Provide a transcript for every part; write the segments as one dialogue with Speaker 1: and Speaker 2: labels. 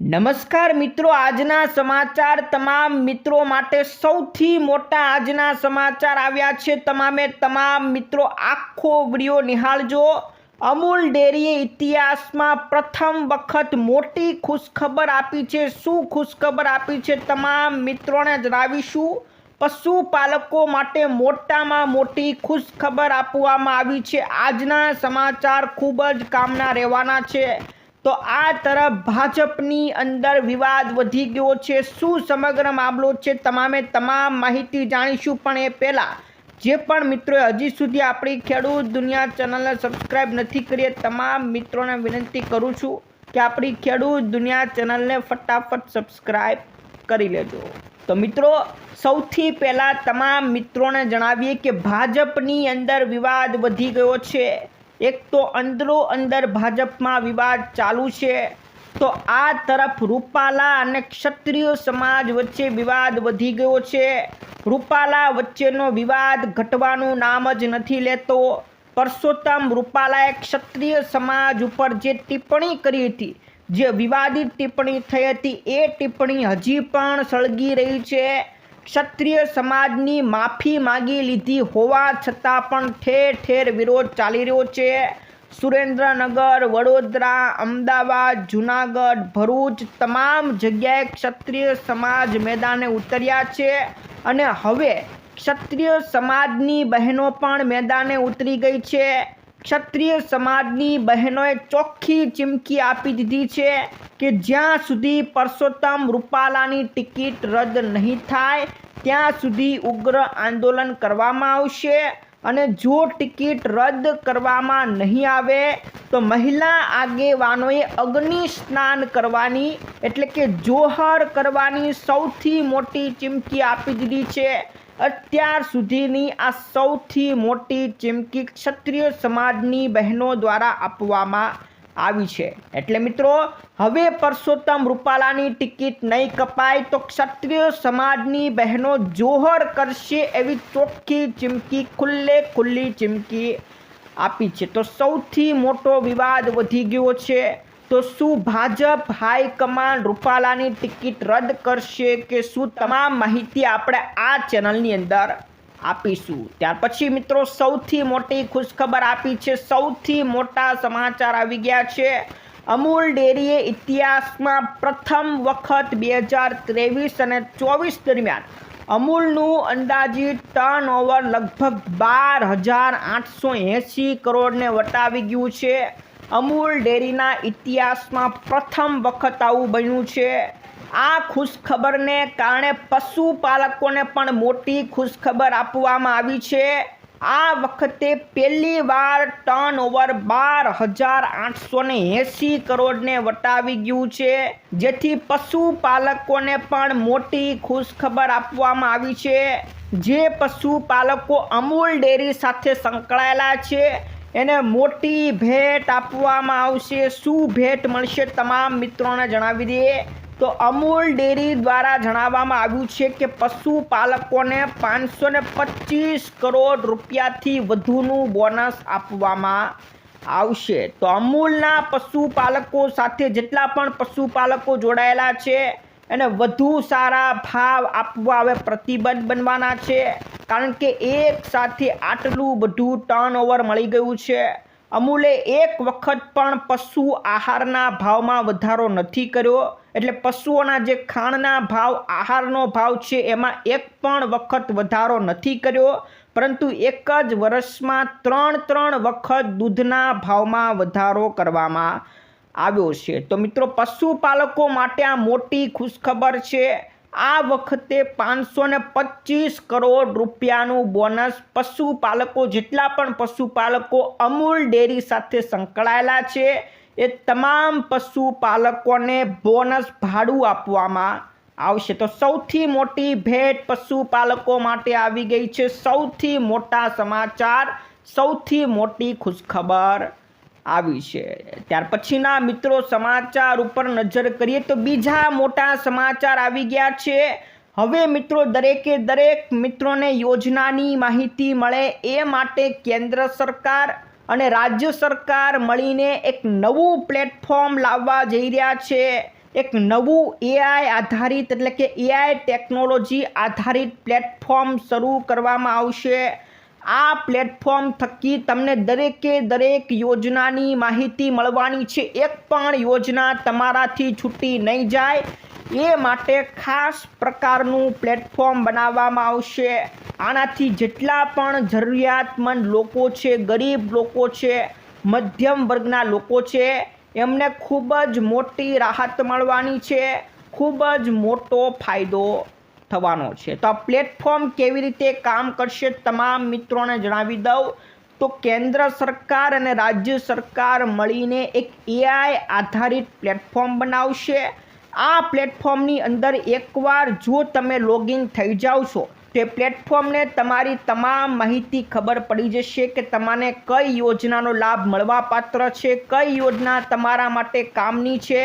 Speaker 1: નમસ્કાર મિત્રો, આજના સમાચાર તમામ મિત્રો માટે સૌથી મોટા આજના સમાચાર આવ્યા છે. તમામે તમામ મિત્રો આખો વીડિયો નિહાળજો. અમૂલ ડેરીએ ઇતિહાસમાં પ્રથમ વખત મોટી ખુશખબર આપી છે. શું ખુશખબર આપી છે તમામ મિત્રોને જણાવીશું. પશુપાલકો માટે મોટામાં મોટી ખુશખબર આપવામાં આવી છે. આજના સમાચાર ખૂબ જ કામના રહેવાના છે. તો આ તરફ ભાજપની અંદર વિવાદ વધી ગયો છે. શું સમગ્ર મામલો છે તમામે તમામ માહિતી જાણીશું. પણ એ પહેલાં જે પણ મિત્રોએ હજી સુધી આપણી ખેડૂત દુનિયા ચેનલને સબસ્ક્રાઈબ નથી કરી તમામ મિત્રોને વિનંતી કરું છું કે આપણી ખેડૂત દુનિયા ચેનલને ફટાફટ સબસ્ક્રાઈબ કરી લેજો. તો મિત્રો, સૌથી પહેલાં તમામ મિત્રોને જણાવીએ કે ભાજપની અંદર વિવાદ વધી ગયો છે. એક તો અંદરો અંદર ભાજપમાં વિવાદ ચાલુ છે, તો આ તરફ રૂપાલા અને ક્ષત્રિય સમાજ વચ્ચે વિવાદ વધી ગયો છે. રૂપાલા વચ્ચેનો વિવાદ ઘટવાનું નામ જ નથી લેતો. પરસોત્તમ રૂપાલાએ ક્ષત્રિય સમાજ ઉપર જે ટિપ્પણી કરી હતી, જે વિવાદિત ટિપ્પણી થઈ હતી, એ ટિપ્પણી હજી પણ સળગી રહી છે. ક્ષત્રિય સમાજની માફી માગી લીધી હોવા છતાં પણ ઠેર ઠેર વિરોધ ચાલી રહ્યો છે. સુરેન્દ્રનગર, વડોદરા, અમદાવાદ, જુનાગઢ, ભરૂચ તમામ જગ્યાએ ક્ષત્રિય સમાજ મેદાને ઉતર્યા છે અને હવે ક્ષત્રિય સમાજની બહેનો પણ મેદાને ઉતરી ગઈ છે. ક્ષત્રિય સમાજની બહેનોએ ચોખ્ખી ચીમકી આપી દીધી છે કે જ્યાં સુધી પરસોત્તમ રૂપાલાની ટિકિટ રદ નહીં થાય, ત્યાં સુધી ઉગ્ર આંદોલન કરવામાં આવશે અને જો ટિકિટ રદ કરવામાં નહીં આવે, તો મહિલા આગેવાનોએ અગ્નિ સ્નાન કરવાની, એટલે કે જોહર કરવાની સૌથી મોટી ચીમકી આપી દીધી છે. અત્યાર સુધીની આ સૌથી મોટી ચીમકી ક્ષત્રિય સમાજની બહેનો દ્વારા આપવામાં આવી છે. એટલે મિત્રો, હવે પરસોત્તમ રૂપાલાની ટિકિટ નહીં કપાય તો ક્ષત્રિય સમાજની બહેનો જોહર કરશે એવી ચોખ્ખી ચીમકી, ખુલ્લે ખુલ્લી ચીમકી આપી છે. તો સૌથી મોટો વિવાદ વધી ગયો છે. તો શું ભાજપ હાઈકમાન્ડ રૂપાલાની ટિકિટ રદ કરશે કે શું તમામ માહિતી આપણે આ ચેનલની અંદર આપીશું? ત્યાર પછી મિત્રો, સૌથી મોટી ખુશખબર આપી છે, સૌથી મોટા સમાચાર આવી ગયા છે. અમૂલ ડેરીએ ઇતિહાસમાં પ્રથમ વખત બે હજાર ત્રેવીસ અને ચોવીસ દરમિયાન અમૂલનું અંદાજિત ટર્ન ઓવર લગભગ બાર હજાર આઠસો એંસી કરોડને વટાવી ગયું છે. અમૂલ ડેરીના ઇતિહાસમાં પ્રથમ વખત આવું બન્યું છે. આ ખુશખબરને કારણે પશુપાલકોને પણ મોટી ખુશખબર આપવામાં આવી છે. આ વખતે પહેલી વાર ટર્ન ઓવર બાર હજાર આઠસો ને એંસી કરોડને વટાવી ગયું છે. જેથી પશુપાલકોને પણ મોટી ખુશખબર આપવામાં આવી છે. જે પશુપાલકો અમૂલ ડેરી સાથે સંકળાયેલા છે. એને મોટી ભેટ આપવામાં આવશે. શું ભેટ મળશે તમામ મિત્રોને જણાવી દઈએ. તો અમૂલ ડેરી દ્વારા જણાવવામાં આવ્યું છે કે પશુપાલકોને પાંચસો ને પચીસ કરોડ રૂપિયાથી વધુનું બોનસ આપવામાં આવશે. તો અમૂલના પશુપાલકો સાથે જેટલા પણ પશુપાલકો જોડાયેલા છે, એને વધુ સારા ભાવ આપવા હવે પ્રતિબંધ બનવાના છે. કારણ કે એક સાથે આટલું બધું ટર્નઓવર મળી ગયું છે. અમૂલે એક વખત પણ પશુ આહારના ભાવમાં વધારો નથી કર્યો. એટલે પશુઓના જે ખાણના ભાવ, આહારનો ભાવ છે, એમાં એક પણ વખત વધારો નથી કર્યો. પરંતુ એક જ વર્ષમાં ત્રણ ત્રણ વખત દૂધના ભાવમાં વધારો કરવામાં આવ્યો છે. તો મિત્રો, પશુપાલકો માટે આ મોટી ખુશખબર છે. આ વખતે પાંચસો ને પચીસ કરોડ રૂપિયાનું બોનસ પશુપાલકો જેટલા પણ પશુપાલકો અમૂલ ડેરી સાથે સંકળાયેલા છે, એ તમામ પશુપાલકોને બોનસ ભાડું આપવામાં આવશે. તો સૌથી મોટી ભેટ પશુપાલકો માટે આવી ગઈ છે. સૌથી મોટા સમાચાર, સૌથી મોટી ખુશખબર. આવી છે. ત્યાર પછીના મિત્રો, સમાચાર ઉપર નજર કરીએ તો બીજા મોટા સમાચાર આવી ગયા છે. હવે મિત્રો, દરેકે દરેક મિત્રોને યોજનાની માહિતી મળે એ માટે કેન્દ્ર સરકાર અને રાજ્ય સરકાર મળીને એક નવું પ્લેટફોર્મ લાવવા જઈ રહ્યા છે. એક નવું એઆઈ આધારિત એટલે કે એઆઈ ટેકનોલોજી આધારિત પ્લેટફોર્મ શરૂ કરવામાં આવશે. આ પ્લેટફોર્મ થકી તમને દરેકે દરેક યોજનાની માહિતી મળવાની છે. એક પણ યોજના તમારાથી છૂટી નહીં જાય. એ માટે ખાસ પ્રકારનું પ્લેટફોર્મ બનાવવામાં આવશે. આનાથી જેટલા પણ જરૂરિયાતમંદ લોકો છે, ગરીબ લોકો છે, મધ્યમ વર્ગના લોકો છે, એમને ખૂબ જ મોટી રાહત મળવાની છે. ખૂબ જ મોટો ફાયદો થવાનો છે. તો આ પ્લેટફોર્મ કેવી રીતે કામ કરશે તમામ મિત્રોને જણાવી દઉં. તો કેન્દ્ર સરકાર અને રાજ્ય સરકાર મળીને એક એઆઈ આધારિત પ્લેટફોર્મ બનાવશે. આ પ્લેટફોર્મની અંદર એકવાર જો તમે લોગિન થઈ જાઓ છો, તે પ્લેટફોર્મને તમારી તમામ માહિતી ખબર પડી જશે કે તમારે કઈ યોજનાનો લાભ મળવાપાત્ર છે, કઈ યોજના તમારા માટે કામની છે.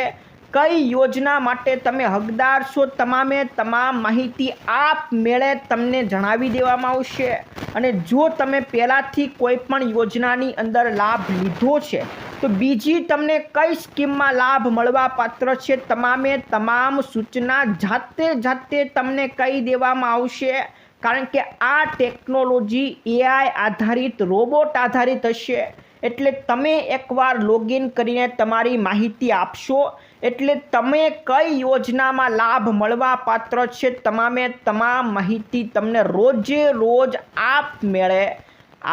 Speaker 1: કઈ યોજના માટે તમે હકદાર છો તમામે તમામ માહિતી આપમેળે તમને જણાવી દેવામાં આવશે. અને જો તમે પહેલાંથી કોઈ પણ યોજનાની અંદર લાભ લીધો છે, તો બીજી તમને કઈ સ્કીમમાં લાભ મળવા પાત્ર છે તમામે તમામ સૂચના જાતે જાતે તમને કહી દેવામાં આવશે. કારણ કે આ ટેકનોલોજી એઆઈ આધારિત, રોબોટ આધારિત હશે. એટલે તમે એકવાર લોગિન કરીને તમારી માહિતી આપશો. એટલે તમે કઈ યોજનામાં લાભ મળવા પાત્ર છે તમામે તમામ માહિતી તમને રોજે રોજ આપમેળે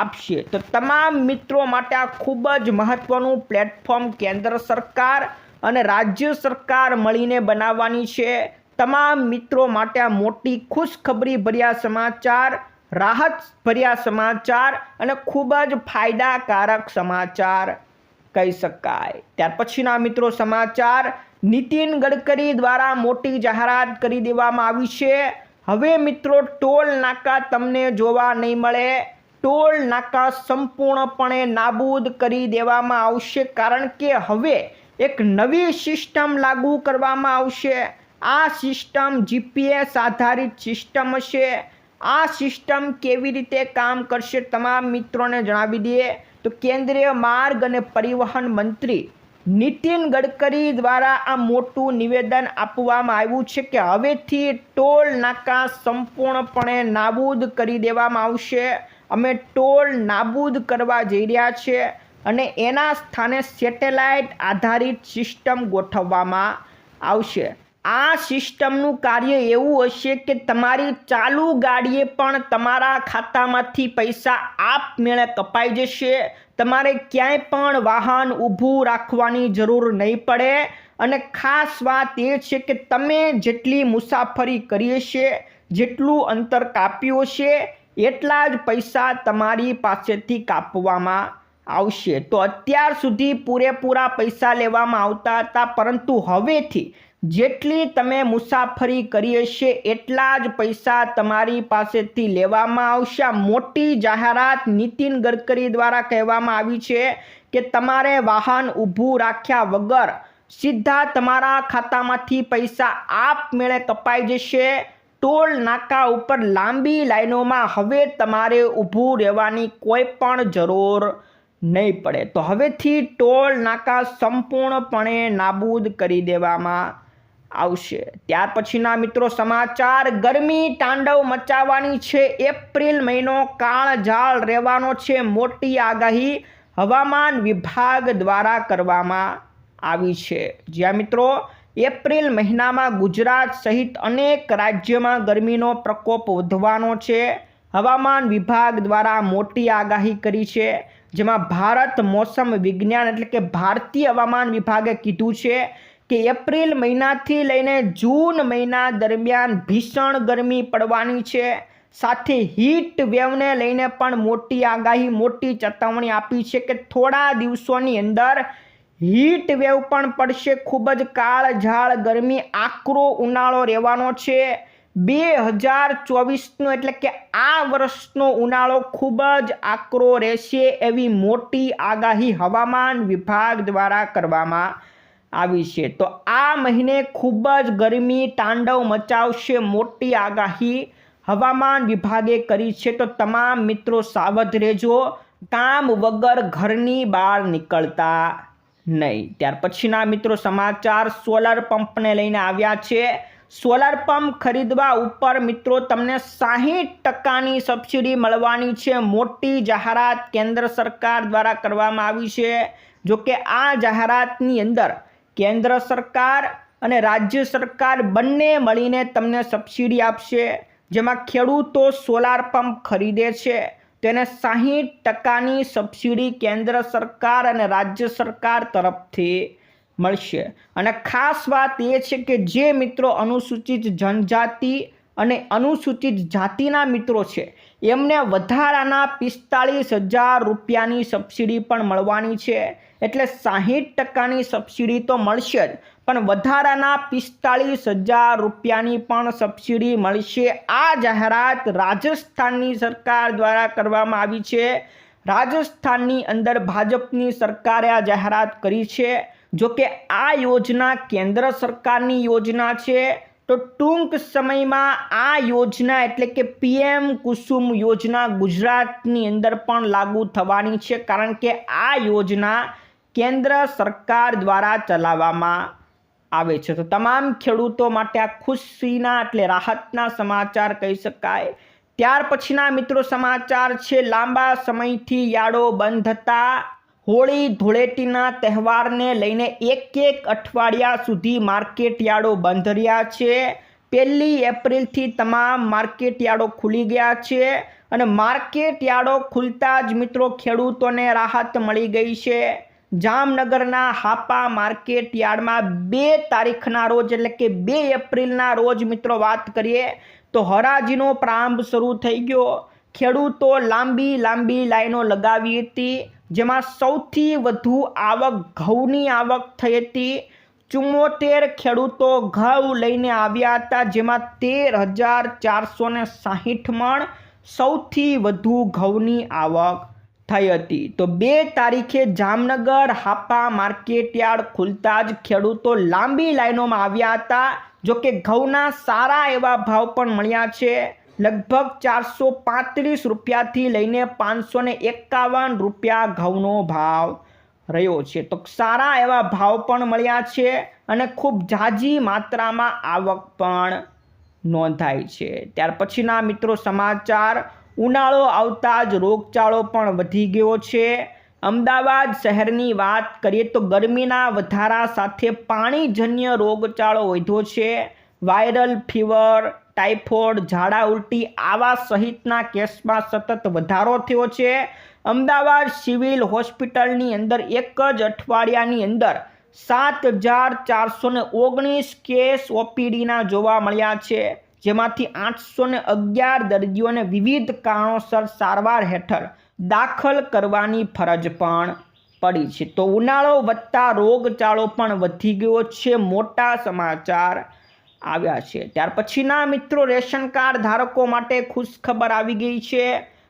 Speaker 1: આપશે. તો તમામ મિત્રો માટે આ ખૂબ જ મહત્ત્વનું પ્લેટફોર્મ કેન્દ્ર સરકાર અને રાજ્ય સરકાર મળીને બનાવવાની છે. તમામ મિત્રો માટે આ મોટી ખુશખબરી ભર્યા સમાચાર રાહત ભર્યા સમાચાર અને ખૂબ જ ફાયદાકારક સમાચાર. કહી શકાય. ત્યાર પછીના મિત્રો સમાચાર, નીતિન ગડકરી દ્વારા મોટી જાહેરાત કરી દેવામાં આવી છે. હવે મિત્રો, ટોલ નાકા તમને જોવા નહીં મળે. ટોલ નાકા સંપૂર્ણપણે નાબૂદ કરી દેવામાં આવશે કારણ કે હવે એક નવી સિસ્ટમ લાગુ કરવામાં આવશે. આ સિસ્ટમ જીપીએસ આધારિત સિસ્ટમ હશે. આ સિસ્ટમ કેવી રીતે કામ કરશે તમામ મિત્રોને જણાવી દઈએ. તો કેન્દ્રીય માર્ગ અને પરિવહન મંત્રી નીતિન ગડકરી દ્વારા આ મોટું નિવેદન આપવામાં આવ્યું છે કે હવેથી ટોલ નાકા સંપૂર્ણપણે નાબૂદ કરી દેવામાં આવશે. અમે ટોલ નાબૂદ કરવા જઈ રહ્યા છીએ અને એના સ્થાને સેટેલાઇટ આધારિત સિસ્ટમ ગોઠવવામાં આવશે. આ સિસ્ટમનું કાર્ય એવું હશે કે તમારી ચાલુ ગાડીએ પણ તમારા ખાતામાંથી પૈસા આપમેળે કપાઈ જશે. તમારે ક્યાંય પણ વાહન ઊભું રાખવાની જરૂર નહીં પડે. અને ખાસ વાત એ છે કે તમે જેટલી મુસાફરી કરી હશે, જેટલું અંતર કાપ્યું હશે, એટલા જ પૈસા તમારી પાસેથી કાપવામાં આવશે. તો અત્યાર સુધી પૂરેપૂરા પૈસા લેવામાં આવતા હતા, પરંતુ હવેથી જેટલી તમે મુસાફરી કરી હશે, એટલા જ પૈસા તમારી પાસેથી લેવામાં આવશે. મોટી જાહેરાત નીતિન ગડકરી દ્વારા કહેવામાં આવી છે કે તમારે વાહન ઊભું રાખ્યા વગર સીધા તમારા ખાતામાંથી પૈસા આપમેળે કપાઈ જશે. ટોલ નાકા ઉપર લાંબી લાઈનોમાં હવે તમારે ઊભું રહેવાની કોઈ પણ જરૂર નહીં પડે. તો હવેથી ટોલ નાકા સંપૂર્ણપણે નાબૂદ કરી દેવામાં આવશે. ત્યાર પછીના મિત્રો સમાચાર, ગરમી તાંડવ મચાવવાની છે. એપ્રિલ મહિનો કાળઝાળ રહેવાનો છે. મોટી આગાહી હવામાન વિભાગ દ્વારા કરવામાં આવી છે. જ્યાં મિત્રો, એપ્રિલ મહિનામાં ગુજરાત સહિત અનેક રાજ્યમાં ગરમીનો પ્રકોપ વધવાનો છે. હવામાન વિભાગ દ્વારા મોટી આગાહી કરી છે. જેમાં ભારત મોસમ વિજ્ઞાન એટલે કે ભારતીય હવામાન વિભાગે કીધું છે કે એપ્રિલ મહિનાથી લઈને જૂન મહિના દરમિયાન ભીષણ ગરમી પડવાની છે. સાથે હીટ વેવને લઈને પણ મોટી આગાહી, મોટી ચેતવણી આપી છે કે થોડા દિવસોની અંદર હીટ વેવ પણ પડશે. ખૂબ જ કાળઝાળ ગરમી, આકરો ઉનાળો રહેવાનો છે. બે હજાર ચોવીસનો એટલે કે આ વર્ષનો ઉનાળો ખૂબ જ આકરો રહેશે એવી મોટી આગાહી હવામાન વિભાગ દ્વારા કરવામાં આવી છે. તો આ મહિને ખૂબ જ ગરમી તાંડવ મચાવશે મોટી આગાહી હવામાન વિભાગે કરી છે. તો તમામ મિત્રો સાવધ રહેજો. કામ વગર ઘરની બહાર નીકળતા નહીં. ત્યાર પછીના મિત્રો સમાચાર સોલર પંપને લઈને આવ્યા છે. સોલર પંપ ખરીદવા ઉપર મિત્રો તમને સાહીઠ ટકાની સબસિડી મળવાની છે. મોટી જાહેરાત કેન્દ્ર સરકાર દ્વારા કરવામાં આવી છે. જો કે આ જાહેરાતની અંદર કેન્દ્ર સરકાર અને રાજ્ય સરકાર બંને મળીને તમને સબસિડી આપશે, જેમાં ખેડૂતો સોલાર પંપ ખરીદે છે. તેને સાહીઠ ટકાની સબસિડી કેન્દ્ર સરકાર અને રાજ્ય સરકાર તરફથી મળશે. અને ખાસ વાત એ છે કે જે મિત્રો અનુસૂચિત જનજાતિ અને અનુસૂચિત જાતિના મિત્રો છે, એમને વધારાના પિસ્તાળીસ હજાર રૂપિયાની સબસિડી પણ મળવાની છે. એટલે સાહીઠ ટકાની સબસિડી તો મળશે જ, પણ વધારાના પિસ્તાળીસ હજાર રૂપિયાની પણ સબસિડી મળશે. આ જાહેરાત રાજસ્થાનની સરકાર દ્વારા કરવામાં આવી છે. રાજસ્થાનની અંદર ભાજપની સરકારે આ જાહેરાત કરી છે. જો કે આ યોજના કેન્દ્ર સરકારની યોજના છે. તો ટૂંક સમયમાં આ યોજના એટલે કે પીએમ કુસુમ યોજના ગુજરાતની અંદર પણ લાગુ થવાની છે, કારણ કે આ યોજના કેન્દ્ર સરકાર દ્વારા ચલાવવામાં આવે છે. તો તમામ ખેડૂતો માટે આ ખુશીના એટલે રાહતના સમાચાર કહી શકાય. ત્યાર પછીના મિત્રો સમાચાર છે, લાંબા સમયથી યાર્ડો બંધ હતા હોળી ધૂળેટીના તહેવારને લઈને એક એક અઠવાડિયા સુધી માર્કેટ યાર્ડો બંધ રહ્યા છે. પહેલી એપ્રિલથી તમામ માર્કેટ યાર્ડો ખુલી ગયા છે અને માર્કેટ યાર્ડો ખુલતા જ મિત્રો ખેડૂતોને રાહત મળી ગઈ છે. જામનગરના હાપા માર્કેટ યાર્ડમાં બે તારીખના રોજ એટલે કે બે એપ્રિલના રોજ મિત્રો વાત કરીએ તો હરાજીનો પ્રારંભ શરૂ થઈ ગયો. ખેડૂતો લાંબી લાંબી લાઈનો લગાવી હતી, જેમાં સૌથી વધુ આવક, ઘઉંની આવક થઈ હતી. ચુમ્મોતેર ખેડૂતો ઘઉં લઈને આવ્યા હતા, જેમાં તેર હજાર ચારસો ને સાહીઠ મણ સૌથી વધુ ઘઉંની આવક થઈ હતી. તો બે તારીખે જામનગર હાપા માર્કેટયાર્ડ ખુલતા જ ખેડૂતો લાંબી લાઈનોમાં આવ્યા હતા. જો કે ઘઉંના સારા એવા ભાવ પણ મળ્યા છે. લગભગ ચારસો પાંત્રીસ રૂપિયાથી લઈને પાંચસો ને એકાવન રૂપિયા ઘઉંનો ભાવ રહ્યો છે. તો સારા એવા ભાવ પણ મળ્યા છે અને ખૂબ ઝાઝી માત્રામાં આવક પણ નોંધાઈ છે. ત્યાર પછીના મિત્રો સમાચાર. ઉનાળો આવતા જ રોગચાળો પણ વધી ગયો છે. અમદાવાદ શહેરની વાત કરીએ તો ગરમીના વધારા સાથે પાણીજન્ય રોગચાળો વધ્યો છે. વાયરલ ફીવર, ટાઇફોઇડ, ઝાડા ઉલટી આવા સહિતના કેસમાં સતત વધારો થયો છે. અમદાવાદ સિવિલ હોસ્પિટલની અંદર એક જ અઠવાડિયાની અંદર સાત હજાર ચારસો ઓગણીસ કેસ ઓપીડીના જોવા મળ્યા છે. જેમાંથી આઠસો ને અગિયાર દર્દીઓને વિવિધ કારણોસર સારવાર હેઠળ દાખલ કરવાની ફરજ પણ પડી છે. તો ઉનાળો વધતા રોગચાળો પણ વધી ગયો છે, મોટા સમાચાર આવ્યા છે. ત્યાર પછીના મિત્રો, રેશન કાર્ડ ધારકો માટે ખુશ ખબર આવી ગઈ છે.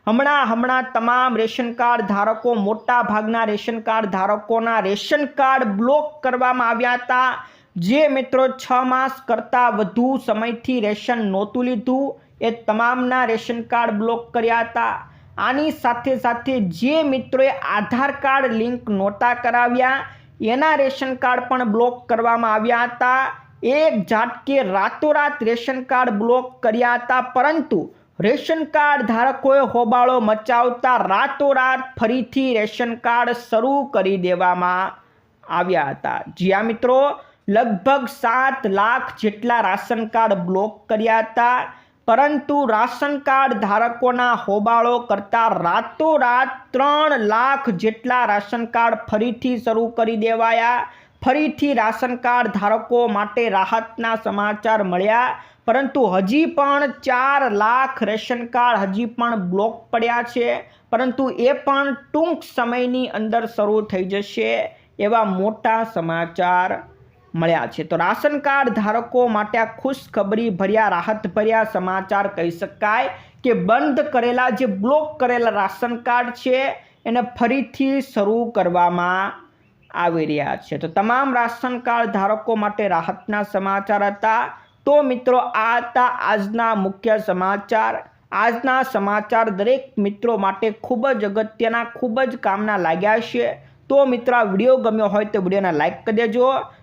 Speaker 1: હમણાં હમણાં તમામ રેશન કાર્ડ ધારકો મોટા ભાગના રેશન કાર્ડ ધારકોના રેશન કાર્ડ બ્લોક કરવામાં આવ્યા હતા. જે મિત્રો છ માસ કરતાં વધુ સમયથી રેશન નહોતું લીધું, એ તમામના રેશન કાર્ડ બ્લોક કર્યા હતા. આની સાથે સાથે જે મિત્રોએ આધાર કાર્ડ લિંક નહોતા કરાવ્યા, એના રેશન કાર્ડ પણ બ્લોક કરવામાં આવ્યા હતા. એક ઝાટકે રાતોરાત રેશન કાર્ડ બ્લોક કર્યા હતા, પરંતુ રેશન કાર્ડ ધારકોએ હોબાળો મચાવતા રાતોરાત ફરીથી રેશન કાર્ડ શરૂ કરી દેવામાં આવ્યા હતા. જ્યાં મિત્રો લગભગ સાત લાખ જેટલા રાશન કાર્ડ બ્લોક કર્યા હતા, પરંતુ રાશન કાર્ડ ધારકોના હોબાળો કરતા રાતોરાત ત્રણ લાખ જેટલા રાશન કાર્ડ ફરીથી શરૂ કરી દેવાયા. ફરીથી રાશન કાર્ડ ધારકો માટે રાહતના સમાચાર મળ્યા, પરંતુ હજી પણ ચાર લાખ રેશન કાર્ડ હજી પણ બ્લોક પડ્યા છે, પરંતુ એ પણ ટૂંક સમયની અંદર શરૂ થઈ જશે એવા મોટા સમાચાર. મળ્યા છે. તો રાશન કાર્ડ ધારકો માટે આ ખુશખબરી ભર્યા, રાહત સમાચાર કહી શકાય કે બંધ કરેલા જે બ્લોક કરેલા રાશન કાર્ડ છે, એને ફરીથી શરૂ કરવામાં આવી રહ્યા છે. તો તમામ રાશન કાર્ડ ધારકો માટે રાહતના સમાચાર હતા. તો મિત્રો, આ હતા આજના મુખ્ય સમાચાર. આજના સમાચાર દરેક મિત્રો માટે ખૂબ જ અગત્યના, ખૂબ જ કામના લાગ્યા છે. તો મિત્ર, આ વીડિયો ગમ્યો હોય તો વિડીયોને લાઇક કરી દેજો.